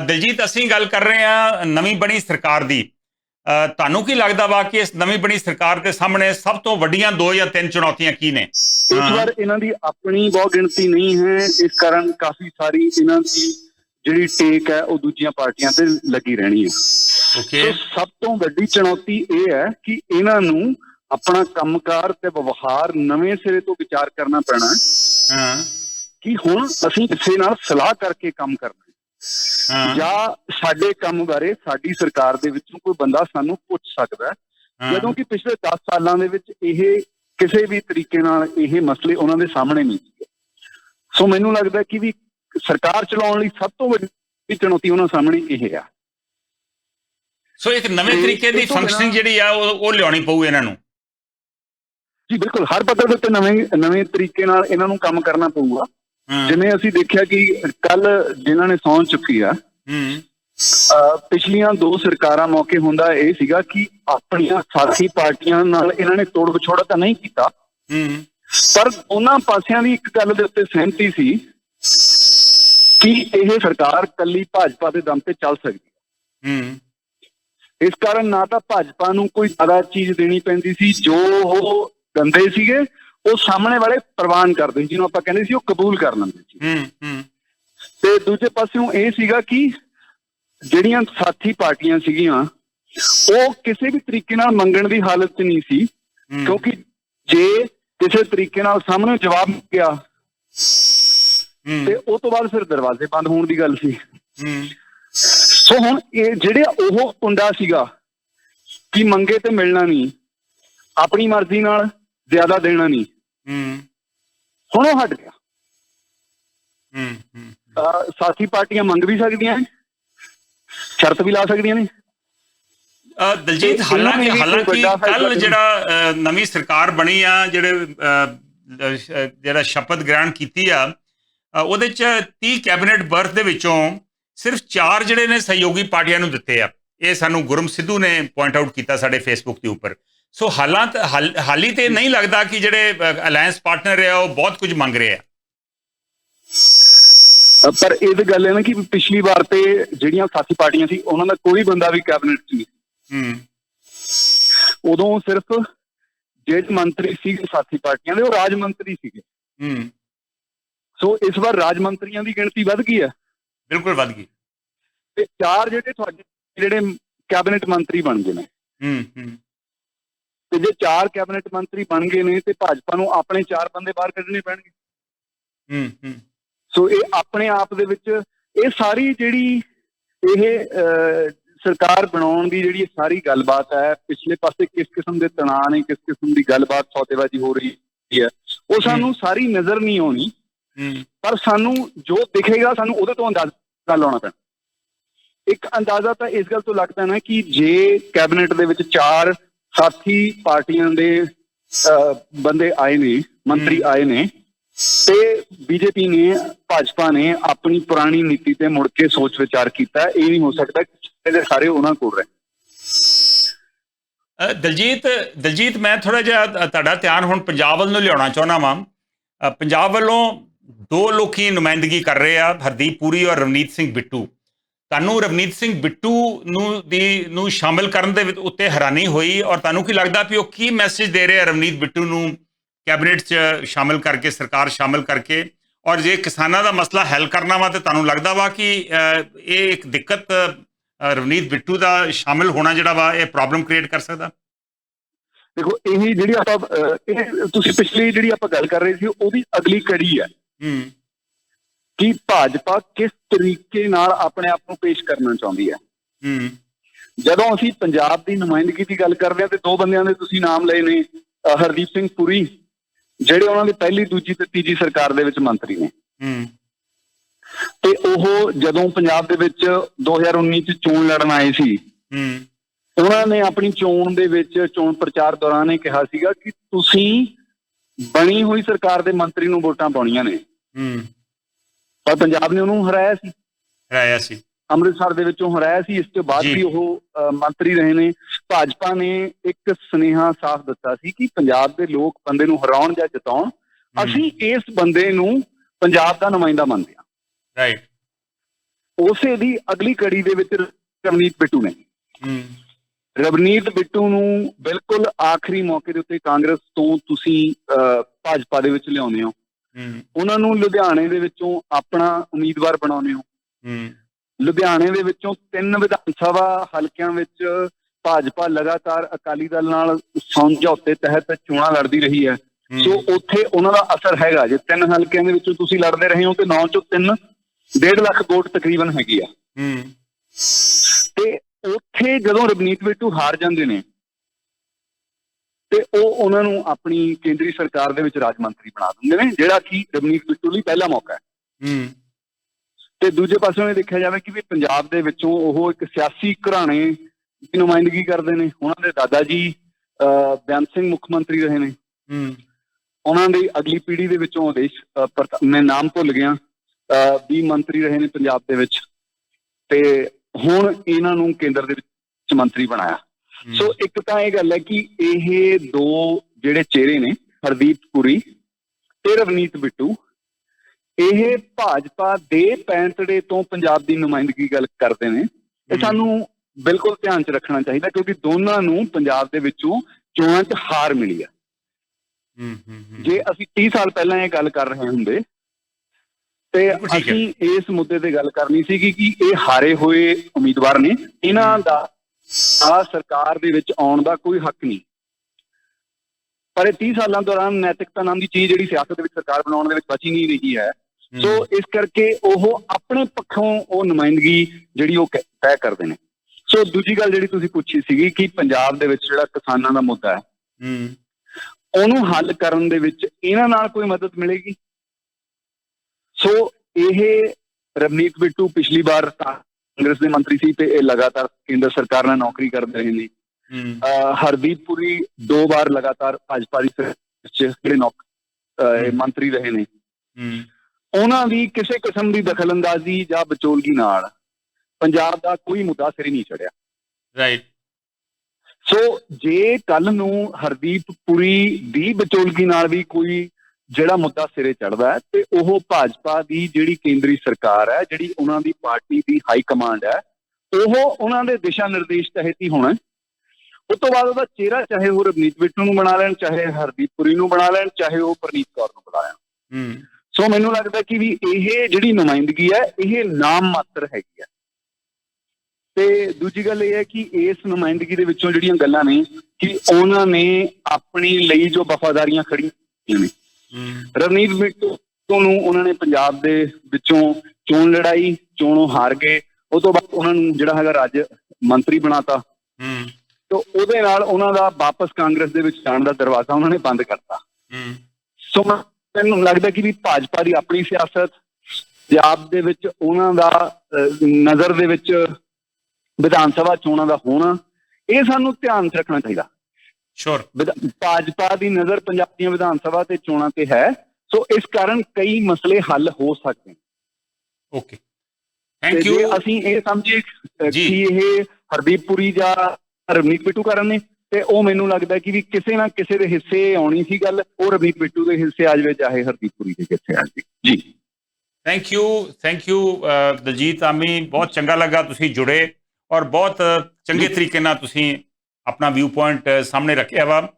ਦਿਲਜੀਤ ਅਸੀਂ ਗੱਲ ਕਰ ਰਹੇ ਹਾਂ ਨਵੀਂ ਬਣੀ ਸਰਕਾਰ ਦੀ। ਤੁਹਾਨੂੰ ਕੀ ਲੱਗਦਾ ਵਾ ਕਿ ਇਸ ਨਵੀਂ ਬਣੀ ਸਰਕਾਰ ਦੇ ਸਾਹਮਣੇ ਸਭ ਤੋਂ ਵੱਡੀਆਂ ਦੋ ਜਾਂ ਤਿੰਨ ਚੁਣੌਤੀਆਂ ਕੀ ਨੇ? ਇਸ। ਵਾਰ ਇਹਨਾਂ ਦੀ ਆਪਣੀ ਬਹੁਤ ਗਿਣਤੀ ਨਹੀਂ ਹੈ ਇਸ ਕਾਰਨ ਕਾਫੀ ਸਾਰੀ ਇਹਨਾਂ ਦੀ ਜਿਹੜੀ ਟੇਕ ਹੈ ਉਹ ਦੂਜੀਆਂ ਪਾਰਟੀਆਂ ਤੇ ਲੱਗੀ ਰਹਿਣੀ ਹੈ। ਓਕੇ ਸਭ ਤੋਂ ਵੱਡੀ ਚੁਣੌਤੀ ਇਹ ਹੈ ਕਿ ਇਹਨਾਂ ਨੂੰ ਆਪਣਾ ਕੰਮਕਾਰ ਤੇ ਵਿਵਹਾਰ ਨਵੇਂ ਸਿਰੇ ਤੋਂ ਵਿਚਾਰ ਕਰਨਾ ਪੈਣਾ ਹੈ। ਹਾਂ। ਕਿ ਹੁਣ ਅਸੀਂ ਕਿਸੇ ਨਾਲ ਸਲਾਹ ਕਰਕੇ ਕੰਮ ਕਰਨਾ ਜਾਂ ਸਾਡੇ ਕੰਮ ਬਾਰੇ ਸਾਡੀ ਸਰਕਾਰ ਦੇ ਵਿੱਚੋਂ ਕੋਈ ਬੰਦਾ ਸਾਨੂੰ ਪੁੱਛ ਸਕਦਾ ਜਦੋਂ ਕਿ ਪਿਛਲੇ 10 ਸਾਲਾਂ ਦੇ ਵਿੱਚ ਇਹ ਕਿਸੇ ਵੀ ਤਰੀਕੇ ਨਾਲ ਇਹ ਮਸਲੇ ਉਹਨਾਂ ਦੇ ਸਾਹਮਣੇ ਨਹੀਂ ਸੀ ਸੋ ਮੈਨੂੰ ਲੱਗਦਾ ਕਿ ਵੀ ਸਰਕਾਰ ਚਲਾਉਣ ਲਈ ਸਭ ਤੋਂ ਵੱਡੀ ਚੁਣੌਤੀ ਉਹਨਾਂ ਸਾਹਮਣੇ ਇਹ ਆ। ਸੋ ਇੱਕ ਨਵੇਂ ਤਰੀਕੇ ਦੀ ਫੰਕਸ਼ਨਿੰਗ ਜਿਹੜੀ ਆ ਉਹ ਲਿਆਉਣੀ ਪਊ ਇਹਨਾਂ ਨੂੰ। ਜੀ ਬਿਲਕੁਲ। ਹਰ ਪੱਧਰ ਦੇ ਉੱਤੇ ਨਵੇਂ ਨਵੇਂ ਤਰੀਕੇ ਨਾਲ ਇਹਨਾਂ ਨੂੰ ਕੰਮ ਕਰਨਾ ਪਊਗਾ। ਜਿਵੇਂ ਅਸੀਂ ਦੇਖਿਆ ਕਿ ਕੱਲ ਜਿਨ੍ਹਾਂ ਨੇ ਸੌਂ ਚੁੱਕੀ ਆ ਪਿਛਲੀਆਂ ਦੋ ਸਰਕਾਰਾਂ ਮੌਕੇ ਹੁੰਦਾ ਇਹ ਸੀਗਾ ਕਿ ਆਪਣੀਆਂ ਸਾਥੀ ਪਾਰਟੀਆਂ ਨਾਲ ਇਹਨਾਂ ਨੇ ਤੋੜ ਵਿਛੋੜਾ ਤਾਂ ਨਹੀਂ ਕੀਤਾ। ਪਰ ਉਹਨਾਂ ਪਾਸਿਆਂ ਦੀ ਇੱਕ ਗੱਲ ਦੇ ਉੱਤੇ ਸਹਿਮਤੀ ਸੀ ਕਿ ਇਹ ਸਰਕਾਰ ਕੱਲੀ ਭਾਜਪਾ ਦੇ ਦਮ ਤੇ ਚੱਲ ਸਕਦੀ ਹੈ। ਹੂੰ। ਇਸ ਕਾਰਨ ਨਾ ਤਾਂ ਭਾਜਪਾ ਨੂੰ ਕੋਈ ਜ਼ਿਆਦਾ ਚੀਜ਼ ਦੇਣੀ ਪੈਂਦੀ ਸੀ ਜੋ ਉਹ ਦੰਦੇ ਸੀਗੇ ਉਹ ਸਾਹਮਣੇ ਵਾਲੇ ਪ੍ਰਵਾਨ ਕਰਦੇ ਜਿਹਨੂੰ ਆਪਾਂ ਕਹਿੰਦੇ ਸੀ ਉਹ ਕਬੂਲ ਕਰ ਲੈਂਦੇ ਸੀ। ਹੂੰ ਹੂੰ। ਤੇ ਦੂਜੇ ਪਾਸਿਓਂ ਇਹ ਸੀਗਾ ਕਿ ਜਿਹੜੀਆਂ ਸਾਥੀ ਪਾਰਟੀਆਂ ਸੀਗੀਆਂ ਉਹ ਕਿਸੇ ਵੀ ਤਰੀਕੇ ਨਾਲ ਮੰਗਣ ਦੀ ਹਾਲਤ 'ਚ ਨਹੀਂ ਸੀ ਕਿਉਂਕਿ ਜੇ ਕਿਸੇ ਤਰੀਕੇ ਨਾਲ ਸਾਹਮਣੇ ਜਵਾਬ ਗਿਆ ਤੇ ਉਹ ਤੋਂ ਬਾਅਦ ਫਿਰ ਦਰਵਾਜ਼ੇ ਬੰਦ ਹੋਣ ਦੀ ਗੱਲ ਸੀ। ਸੋ ਹੁਣ ਇਹ ਜਿਹੜੇ ਉਹ ਕੁੰਡਾ ਸੀਗਾ ਕਿ ਮੰਗੇ ਤੇ ਮਿਲਣਾ ਨਹੀਂ ਆਪਣੀ ਮਰਜ਼ੀ ਨਾਲ ਜ਼ਿਆਦਾ ਦੇਣਾ ਨਹੀਂ ਹੂੰ। ਹੁਣ ਉਹ ਹਟ ਗਿਆ। ਹੂੰ ਸਾਥੀ ਪਾਰਟੀਆਂ ਮੰਗ ਵੀ ਸਕਦੀਆਂ ਨੇ ਸ਼ਰਤ ਵੀ ਲਾ ਸਕਦੀਆਂ ਨੇ। ਅ, ਦਲਜੀਤ ਹਾਲਾਂਕਿ ਹਾਲਾਂਕਿ ਕੱਲ ਜਿਹੜਾ ਨਵੀਂ ਸਰਕਾਰ ਬਣੀ ਆ ਜਿਹੜੇ ਜਿਹੜਾ ਸ਼ਪਥ ਗ੍ਰਹਿਣ ਕੀਤੀ ਆ ਉਹਦੇ ਚ 30 ਕੈਬਨਿਟ ਬਰਥ ਦੇ ਵਿੱਚੋਂ ਸਿਰਫ 4 ਜਿਹੜੇ ਨੇ ਸਹਿਯੋਗੀ ਪਾਰਟੀਆਂ ਨੂੰ ਦਿੱਤੇ ਆ। ਇਹ ਸਾਨੂੰ ਗੁਰਮ ਸਿੱਧੂ ਨੇ ਪੁਆਇੰਟ ਆਊਟ ਕੀਤਾ ਸਾਡੇ ਫੇਸਬੁੱਕ ਦੇ ਉੱਪਰ। ਸੋ ਹਾਲ- ਹਾਲੀ ਤੇ ਨਹੀਂ ਲੱਗਦਾ ਕਿ ਜਿਹੜੇ ਅਲਾਈਅੰਸ ਪਾਰਟਨਰ ਆ ਉਹ ਬਹੁਤ ਕੁਝ ਮੰਗ ਰਹੇ ਆ। ਪਰ ਇਹ ਤਾਂ ਗੱਲ ਹੈ ਨਾ ਕਿ ਪਿਛਲੀ ਵਾਰ ਤੇ ਜਿਹੜੀਆਂ ਸਾਥੀ ਪਾਰਟੀਆਂ ਸੀ ਉਹਨਾਂ ਦਾ ਕੋਈ ਬੰਦਾ ਵੀ ਕੈਬਨਿਟ 'ਚ ਨਹੀਂ। ਹੂੰ। ਉਦੋਂ ਸਿਰਫ ਜਿਹੜੇ ਮੰਤਰੀ ਸੀ ਸਾਥੀ ਪਾਰਟੀਆਂ ਦੇ ਉਹ ਰਾਜ ਮੰਤਰੀ ਸੀਗੇ। ਹੂੰ। ਸੋ ਇਸ ਵਾਰ ਰਾਜ ਮੰਤਰੀਆਂ ਦੀ ਗਿਣਤੀ ਵੱਧ ਗਈ ਹੈ। ਬਿਲਕੁਲ ਵੱਧ ਗਈ। ਤੇ ਚਾਰ ਜਿਹੜੇ ਤੁਹਾਡੇ ਜਿਹੜੇ ਕੈਬਨਿਟ ਮੰਤਰੀ ਬਣ ਗਏ ਨੇ। ਹੂੰ ਹੂੰ। ਤੇ ਜੇ ਚਾਰ ਕੈਬਨਿਟ ਮੰਤਰੀ ਬਣ ਗਏ ਨੇ ਤੇ ਭਾਜਪਾ ਨੂੰ ਆਪਣੇ ਚਾਰ ਬੰਦੇ ਬਾਹਰ ਕੱਢਣੇ ਪੈਣਗੇ। ਹੂੰ ਹੂੰ। ਸੋ ਇਹ ਆਪਣੇ ਆਪ ਦੇ ਵਿੱਚ ਇਹ ਸਾਰੀ ਜਿਹੜੀ ਇਹ ਸਰਕਾਰ ਬਣਾਉਣ ਦੀ ਜਿਹੜੀ ਸਾਰੀ ਗੱਲਬਾਤ ਹੈ ਪਿਛਲੇ ਪਾਸੇ ਕਿਸ ਕਿਸਮ ਦੇ ਤਣਾਅ ਨੇ ਕਿਸ ਕਿਸਮ ਦੀ ਗੱਲਬਾਤ ਸੌਦੇਬਾਜ਼ੀ ਹੋ ਰਹੀ ਹੈ ਉਹ ਸਾਨੂੰ ਸਾਰੀ ਨਜ਼ਰ ਨਹੀਂ ਆਉਣੀ। ਪਰ ਸਾਨੂੰ ਜੋ ਦਿਖੇਗਾ ਸਾਨੂੰ ਉਹਦੇ ਤੋਂ ਅੰਦਾਜ਼ਾ ਲਾਉਣਾ ਪੈਣਾ। ਇੱਕ ਅੰਦਾਜ਼ਾ ਤਾਂ ਇਸ ਗੱਲ ਤੋਂ ਲੱਗਦਾ ਨਾ ਕਿ ਜੇ ਕੈਬਨਿਟ ਦੇ ਵਿੱਚ ਚਾਰ ਸਾਥੀ ਪਾਰਟੀਆਂ ਦੇ ਬੰਦੇ ਆਏ ਨੇ ਮੰਤਰੀ। ਆਏ ਨੇ ਤੇ ਬੀਜੇਪੀ ਨੇ ਭਾਜਪਾ ਨੇ ਆਪਣੀ ਪੁਰਾਣੀ ਨੀਤੀ ਤੇ ਮੁੜ ਕੇ ਸੋਚ ਵਿਚਾਰ ਕੀਤਾ। ਇਹ ਨਹੀਂ ਹੋ ਸਕਦਾ ਕਿ ਸਾਰੇ ਉਹਨਾਂ ਕੋਲ ਰਹੇ। ਦਲਜੀਤ ਦਲਜੀਤ ਮੈਂ ਥੋੜਾ ਜਿਹਾ ਤੁਹਾਡਾ ਧਿਆਨ ਹੁਣ ਪੰਜਾਬ ਵੱਲ ਨੂੰ ਲਿਆਉਣਾ ਚਾਹੁੰਦਾ ਵਾਂ। ਪੰਜਾਬ ਵੱਲੋਂ ਦੋ ਲੋਕੀ ਨੁਮਾਇੰਦਗੀ ਕਰ ਰਹੇ ਆ ਹਰਦੀਪ ਪੂਰੀ ਔਰ ਰਵਨੀਤ ਸਿੰਘ ਬਿੱਟੂ। ਤੁਹਾਨੂੰ ਰਵਨੀਤ ਸਿੰਘ ਬਿੱਟੂ ਨੂੰ ਦੀ ਨੂੰ ਸ਼ਾਮਿਲ ਕਰਨ ਦੇ ਉੱਤੇ ਹੈਰਾਨੀ ਹੋਈ ਔਰ ਤੁਹਾਨੂੰ ਕੀ ਲੱਗਦਾ ਵੀ ਉਹ ਕੀ ਮੈਸੇਜ ਦੇ ਰਹੇ ਰਵਨੀਤ ਬਿੱਟੂ ਨੂੰ ਕੈਬਨਿਟ 'ਚ ਸ਼ਾਮਿਲ ਕਰਕੇ ਸਰਕਾਰ ਸ਼ਾਮਿਲ ਕਰਕੇ? ਔਰ ਜੇ ਕਿਸਾਨਾਂ ਦਾ ਮਸਲਾ ਹੱਲ ਕਰਨਾ ਵਾ ਤੇ ਤੁਹਾਨੂੰ ਲੱਗਦਾ ਵਾ ਕਿ ਇਹ ਇੱਕ ਦਿੱਕਤ ਰਵਨੀਤ ਬਿੱਟੂ ਦਾ ਸ਼ਾਮਿਲ ਹੋਣਾ ਜਿਹੜਾ ਵਾ ਇਹ ਪ੍ਰੋਬਲਮ ਕ੍ਰੀਏਟ ਕਰ ਸਕਦਾ? ਦੇਖੋ ਇਹ ਜਿਹੜੀ ਆਪਾਂ ਇਹ ਤੁਸੀਂ ਪਿਛਲੀ ਜਿਹੜੀ ਆਪਾਂ ਗੱਲ ਕਰ ਰਹੇ ਸੀ ਉਹਦੀ ਅਗਲੀ ਕੜੀ ਹੈ। ਹੂੰ। ਕਿ ਭਾਜਪਾ ਕਿਸ ਤਰੀਕੇ ਨਾਲ ਆਪਣੇ ਆਪ ਨੂੰ ਪੇਸ਼ ਕਰਨਾ ਚਾਹੁੰਦੀ ਹੈ। ਹੂੰ। ਜਦੋਂ ਅਸੀਂ ਪੰਜਾਬ ਦੀ ਨੁਮਾਇੰਦਗੀ ਦੀ ਗੱਲ ਕਰਦੇ ਹਾਂ ਤੇ ਦੋ ਬੰਦਿਆਂ ਦੇ ਤੁਸੀਂ ਨਾਮ ਲਏ ਨੇ ਹਰਦੀਪ ਸਿੰਘ ਪੁਰੀ ਜਿਹੜੇ ਉਹਨਾਂ ਦੀ ਪਹਿਲੀ ਦੂਜੀ ਤੇ ਤੀਜੀ ਸਰਕਾਰ ਦੇ ਵਿੱਚ ਮੰਤਰੀ ਨੇ। ਹੂੰ। ਤੇ ਉਹ ਜਦੋਂ ਪੰਜਾਬ ਦੇ ਵਿੱਚ 2019 ਚ ਚੋਣ ਲੜਨ ਆਏ ਸੀ ਹੂੰ। ਉਹਨਾਂ ਨੇ ਆਪਣੀ ਚੋਣ ਦੇ ਵਿੱਚ ਚੋਣ ਪ੍ਰਚਾਰ ਦੌਰਾਨ ਇਹ ਕਿਹਾ ਸੀਗਾ ਕਿ ਤੁਸੀਂ ਬਣੀ ਹੋਈ ਸਰਕਾਰ ਦੇ ਮੰਤਰੀ ਨੂੰ ਵੋਟਾਂ ਪਾਉਣੀਆਂ ਨੇ। ਹੂੰ। ਪਰ ਪੰਜਾਬ ਨੇ ਉਹਨੂੰ ਹਰਾਇਆ ਸੀ। ਰਾਇਆ ਸੀ। ਅੰਮ੍ਰਿਤਸਰ ਦੇ ਵਿੱਚੋਂ ਹਰਾਇਆ ਸੀ। ਇਸ ਤੋਂ ਬਾਅਦ। ਵੀ ਉਹ ਮੰਤਰੀ ਰਹੇ ਨੇ। ਭਾਜਪਾ ਨੇ ਇੱਕ ਸੁਨੇਹਾ ਸਾਫ਼ ਦਿੱਤਾ ਸੀ ਕਿ ਪੰਜਾਬ ਦੇ ਲੋਕ ਬੰਦੇ ਨੂੰ ਹਰਾਉਣ ਜਾਂ ਜਿਤਾਉਣ। ਅਸੀਂ ਇਸ ਬੰਦੇ ਨੂੰ ਪੰਜਾਬ ਦਾ ਨੁਮਾਇੰਦਾ ਮੰਨਦੇ ਹਾਂ। ਰਾਈਟ ਉਸੇ ਦੀ ਅਗਲੀ ਕੜੀ ਦੇ ਵਿੱਚ ਰਵਨੀਤ ਬਿੱਟੂ ਨੇ। ਰਵਨੀਤ ਬਿੱਟੂ ਨੂੰ ਬਿਲਕੁਲ ਆਖਰੀ ਮੌਕੇ ਦੇ ਉੱਤੇ ਕਾਂਗਰਸ ਤੋਂ ਤੁਸੀਂ ਭਾਜਪਾ ਦੇ ਵਿੱਚ ਲਿਆਉਂਦੇ ਹੂੰ। ਉਹਨਾਂ ਨੂੰ ਲੁਧਿਆਣੇ ਦੇ ਵਿੱਚੋਂ ਆਪਣਾ ਉਮੀਦਵਾਰ ਬਣਾਉਂਦੇ ਹੋ। ਲੁਧਿਆਣੇ ਦੇ ਵਿੱਚੋਂ ਤਿੰਨ ਵਿਧਾਨ ਸਭਾ ਹਲਕਿਆਂ ਵਿੱਚ ਭਾਜਪਾ ਲਗਾਤਾਰ ਅਕਾਲੀ ਦਲ ਨਾਲ ਸਮਝੌਤੇ ਤਹਿਤ ਚੋਣਾਂ ਲੜਦੀ ਰਹੀ ਹੈ। ਸੋ ਉੱਥੇ ਉਹਨਾਂ ਦਾ ਅਸਰ ਹੈਗਾ। ਜੇ ਤਿੰਨ ਹਲਕਿਆਂ ਦੇ ਵਿੱਚੋਂ ਤੁਸੀਂ ਲੜਦੇ ਰਹੇ ਹੋ ਤੇ 9 ਚੋਂ 3 1.5 ਲੱਖ ਵੋਟ ਤਕਰੀਬਨ ਹੈਗੀ ਆ। ਹੂੰ। ਤੇ ਉੱਥੇ ਜਦੋਂ ਰਵਨੀਤ ਬਿੱਟੂ ਹਾਰ ਜਾਂਦੇ ਨੇ ਤੇ ਉਹ ਉਹਨਾਂ ਨੂੰ ਆਪਣੀ ਕੇਂਦਰੀ ਸਰਕਾਰ ਦੇ ਵਿੱਚ ਰਾਜ ਮੰਤਰੀ ਬਣਾ ਦਿੰਦੇ ਨੇ ਜਿਹੜਾ ਕਿ ਰਵਨੀਤ ਬਿੱਟੂ ਲਈ ਪਹਿਲਾ ਮੌਕਾ ਹੈ। ਹੂੰ। ਤੇ ਦੂਜੇ ਪਾਸਿਓਂ ਇਹ ਦੇਖਿਆ ਜਾਵੇ ਕਿ ਵੀ ਪੰਜਾਬ ਦੇ ਵਿੱਚੋਂ ਉਹ ਇੱਕ ਸਿਆਸੀ ਘਰਾਣੇ ਦੀ ਨੁਮਾਇੰਦਗੀ ਕਰਦੇ ਨੇ। ਉਹਨਾਂ ਦੇ ਦਾਦਾ ਜੀ ਬਿਆਨ ਸਿੰਘ ਮੁੱਖ ਮੰਤਰੀ ਰਹੇ ਨੇ। ਹੂੰ। ਉਹਨਾਂ ਦੀ ਅਗਲੀ ਪੀੜ੍ਹੀ ਦੇ ਵਿੱਚੋਂ ਪ੍ਰਤਾ- ਮੈਂ ਨਾਮ ਭੁੱਲ ਗਿਆ। ਵੀ ਮੰਤਰੀ ਰਹੇ ਨੇ ਪੰਜਾਬ ਦੇ ਵਿੱਚ। ਤੇ ਹੁਣ ਇਹਨਾਂ ਨੂੰ ਕੇਂਦਰ ਦੇ ਵਿੱਚ ਮੰਤਰੀ ਬਣਾਇਆ। ਸੋ ਇੱਕ ਤਾਂ ਇਹ ਗੱਲ ਹੈ ਕਿ ਇਹ ਦੋ ਜਿਹੜੇ ਚਿਹਰੇ ਨੇ ਹਰਦੀਪ ਪੁਰੀ ਤੇ ਰਵਨੀਤ ਬਿੱਟੂ ਇਹ ਭਾਜਪਾ ਦੇ ਪੈਂਤੜੇ ਤੋਂ ਪੰਜਾਬ ਦੀ ਨੁਮਾਇੰਦਗੀ ਗੱਲ ਕਰਦੇ ਨੇ। ਹਮ। ਸਾਨੂੰ ਬਿਲਕੁਲ ਧਿਆਨ 'ਚ ਰੱਖਣਾ ਚਾਹੀਦਾ ਕਿਉਂਕਿ ਦੋਨਾਂ ਨੂੰ ਪੰਜਾਬ ਦੇ ਵਿੱਚੋਂ ਚੋਣਾਂ 'ਚ ਹਾਰ ਮਿਲੀ ਹੈ ਜੇ ਅਸੀਂ 30 ਸਾਲ ਪਹਿਲਾਂ ਇਹ ਗੱਲ ਕਰ ਰਹੇ ਹੁੰਦੇ ਤੇ। ਅਸੀਂ ਇਸ ਮੁੱਦੇ ਤੇ ਗੱਲ ਕਰਨੀ ਸੀਗੀ ਕਿ ਇਹ ਹਾਰੇ ਹੋਏ ਉਮੀਦਵਾਰ ਨੇ ਇਹਨਾਂ ਦਾ ਆ ਸਰਕਾਰ ਦੇ ਵਿੱਚ ਆਉਣ ਦਾ ਕੋਈ ਹੱਕ ਨਹੀਂ। ਪਰ ਇਹ 30 ਸਾਲਾਂ ਦੌਰਾਨ ਨੈਤਿਕਤਾ ਨਾਮ ਦੀ ਚੀਜ਼ ਜਿਹੜੀ ਸਿਆਸਤ ਦੇ ਵਿੱਚ ਸਰਕਾਰ ਬਣਾਉਣ ਦੇ ਵਿੱਚ ਬਚੀ ਨਹੀਂ ਰਹੀ ਹੈ। ਸੋ ਇਸ ਕਰਕੇ ਉਹ ਆਪਣੇ ਪੱਖੋਂ ਉਹ ਨੁਮਾਇੰਦਗੀ ਜਿਹੜੀ ਉਹ ਤੈਅ ਕਰਦੇ ਨੇ। ਸੋ ਦੂਜੀ ਗੱਲ ਜਿਹੜੀ ਤੁਸੀਂ ਪੁੱਛੀ ਸੀਗੀ ਕਿ ਪੰਜਾਬ ਦੇ ਵਿੱਚ ਜਿਹੜਾ ਕਿਸਾਨਾਂ ਦਾ ਮੁੱਦਾ ਹੈ ਹੂੰ। ਉਹਨੂੰ ਹੱਲ ਕਰਨ ਦੇ ਵਿੱਚ ਇਹਨਾਂ ਨਾਲ ਕੋਈ ਮਦਦ ਮਿਲੇਗੀ? ਸੋ ਇਹ ਰਵਨੀਤ ਬਿੱਟੂ ਪਿਛਲੀ ਵਾਰ ਕਾਂਗਰਸ ਦੇ ਮੰਤਰੀ ਸੀ ਤੇ ਇਹ ਲਗਾਤਾਰ ਕੇਂਦਰ ਸਰਕਾਰ ਨਾਲ ਨੌਕਰੀ ਕਰਦੇ ਰਹੇ ਨੇ। ਹਰਦੀਪ ਪੁਰੀ ਦੋ ਵਾਰ ਲਗਾਤਾਰ ਭਾਜਪਾ ਦੀ ਜਿਹੜੇ ਨੌਕ ਅਹ ਇਹ ਹਮ। ਮੰਤਰੀ ਰਹੇ ਨੇ। ਉਹਨਾਂ ਦੀ ਕਿਸੇ ਕਿਸਮ ਦੀ ਦਖਲਅੰਦਾਜ਼ੀ ਜਾਂ ਵਿਚੋਲਗੀ ਨਾਲ ਪੰਜਾਬ ਦਾ ਕੋਈ ਮੁੱਦਾ ਸਿਰੇ ਨਹੀਂ ਚੜਿਆ। ਰਾਈਟ ਸੋ ਜੇ ਕੱਲ ਨੂੰ ਹਰਦੀਪ ਪੁਰੀ ਦੀ ਵਿਚੋਲਗੀ ਨਾਲ ਵੀ ਕੋਈ ਜਿਹੜਾ ਮੁੱਦਾ ਸਿਰੇ ਚੜਦਾ ਹੈ ਤੇ ਉਹ ਭਾਜਪਾ ਦੀ ਜਿਹੜੀ ਕੇਂਦਰੀ ਸਰਕਾਰ ਹੈ ਜਿਹੜੀ ਉਹਨਾਂ ਦੀ ਪਾਰਟੀ ਦੀ ਹਾਈ ਕਮਾਂਡ ਹੈ ਉਹ ਉਹਨਾਂ ਦੇ ਦਿਸ਼ਾ ਨਿਰਦੇਸ਼ ਤਹਿਤ ਹੀ ਹੋਣਾ। ਉਸ ਤੋਂ ਬਾਅਦ ਉਹਦਾ ਚਿਹਰਾ ਚਾਹੇ ਉਹ ਰਵਨੀਤ ਬਿੱਟੂ ਨੂੰ ਬਣਾ ਲੈਣ ਚਾਹੇ ਹਰਦੀਪ ਪੁਰੀ ਨੂੰ ਬਣਾ ਲੈਣ ਚਾਹੇ ਉਹ ਪ੍ਰਨੀਤ ਕੌਰ ਨੂੰ ਬਣਾ ਲੈਣ। ਹੂੰ। ਸੋ ਮੈਨੂੰ ਲੱਗਦਾ ਕਿ ਵੀ ਇਹ ਜਿਹੜੀ ਨੁਮਾਇੰਦਗੀ ਹੈ ਇਹ ਨਾਮ ਮਾਤਰ ਹੈਗੀ ਹੈ। ਤੇ ਦੂਜੀ ਗੱਲ ਇਹ ਹੈ ਕਿ ਇਸ ਨੁਮਾਇੰਦਗੀ ਦੇ ਵਿੱਚੋਂ ਜਿਹੜੀਆਂ ਗੱਲਾਂ ਨੇ ਕਿ ਉਹਨਾਂ ਨੇ ਆਪਣੀ ਲਈ ਜੋ ਵਫਾਦਾਰੀਆਂ ਖੜੀਆਂ ਕੀਤੀਆਂ ਨੇ ਰਵਨੀਤ ਬਿੱਟੂ ਨੂੰ ਉਹਨਾਂ ਨੇ ਪੰਜਾਬ ਦੇ ਵਿੱਚੋਂ ਚੋਣ ਲੜਾਈ ਚੋਣੋਂ ਹਾਰ ਗਏ। ਉਹ ਤੋਂ ਬਾਅਦ ਉਹਨਾਂ ਨੂੰ ਜਿਹੜਾ ਹੈਗਾ ਰਾਜ ਮੰਤਰੀ ਬਣਾਤਾ। ਹੂੰ। ਤੇ ਉਹਦੇ ਨਾਲ ਉਹਨਾਂ ਦਾ ਵਾਪਸ ਕਾਂਗਰਸ ਦੇ ਵਿੱਚ ਜਾਣ ਦਾ ਦਰਵਾਜ਼ਾ ਉਹਨਾਂ ਨੇ ਬੰਦ ਕਰਤਾ। ਹੂੰ। ਸੋ ਮੈਨੂੰ ਲੱਗਦਾ ਕਿ ਵੀ ਭਾਜਪਾ ਦੀ ਆਪਣੀ ਸਿਆਸਤ ਪੰਜਾਬ ਦੇ ਵਿੱਚ ਉਹਨਾਂ ਦਾ ਨਜ਼ਰ ਦੇ ਵਿੱਚ ਵਿਧਾਨ ਸਭਾ ਚੋਣਾਂ ਦਾ ਹੋਣਾ ਇਹ ਸਾਨੂੰ ਧਿਆਨ ਰੱਖਣਾ ਚਾਹੀਦਾ। ਸ਼ੋਰ ਭਾਜਪਾ ਦੀ ਨਜ਼ਰ ਪੰਜਾਬ ਦੀਆਂ ਵਿਧਾਨ ਸਭਾ ਤੇ ਚੋਣਾਂ ਤੇ ਹੈ ਸੋ ਇਸ ਕਾਰਨ ਕਈ ਮਸਲੇ ਹੱਲ ਹੋ ਸਕਦੇ ਨੇ। ਓਕੇ ਥੈਂਕ ਜੇ ਯੂ ਅਸੀਂ ਇਹ ਜੀ। ਕਿ ਇਹ ਹਰਦੀਪ ਪੁਰੀ ਜਾਂ ਰਵਨੀਤ ਬਿੱਟੂ ਕਰਨ ਨੇ ਤੇ ਉਹ ਮੈਨੂੰ ਲੱਗਦਾ ਕਿ ਵੀ ਕਿਸੇ ਨਾ ਕਿਸੇ ਦੇ ਹਿੱਸੇ ਆਉਣੀ ਸੀ ਗੱਲ ਉਹ ਰਵਨੀਤ ਬਿੱਟੂ ਦੇ ਹਿੱਸੇ ਆ ਜਾਵੇ ਚਾਹੇ ਹਰਦੀਪ ਪੁਰੀ ਦੇ ਹਿੱਸੇ ਆ ਜਾਵੇ ਜੀ। Thank you thank you Daljit ਆਮੀ। ਬਹੁਤ ਚੰਗਾ ਲੱਗਾ ਤੁਸੀਂ ਜੁੜੇ ਔਰ ਬਹੁਤ ਚੰਗੇ ਤਰੀਕੇ ਨਾਲ ਤੁਸੀਂ ਆਪਣਾ ਵਿਊ ਪੁਆਇੰਟ ਸਾਹਮਣੇ ਰੱਖਿਆ ਵਾ।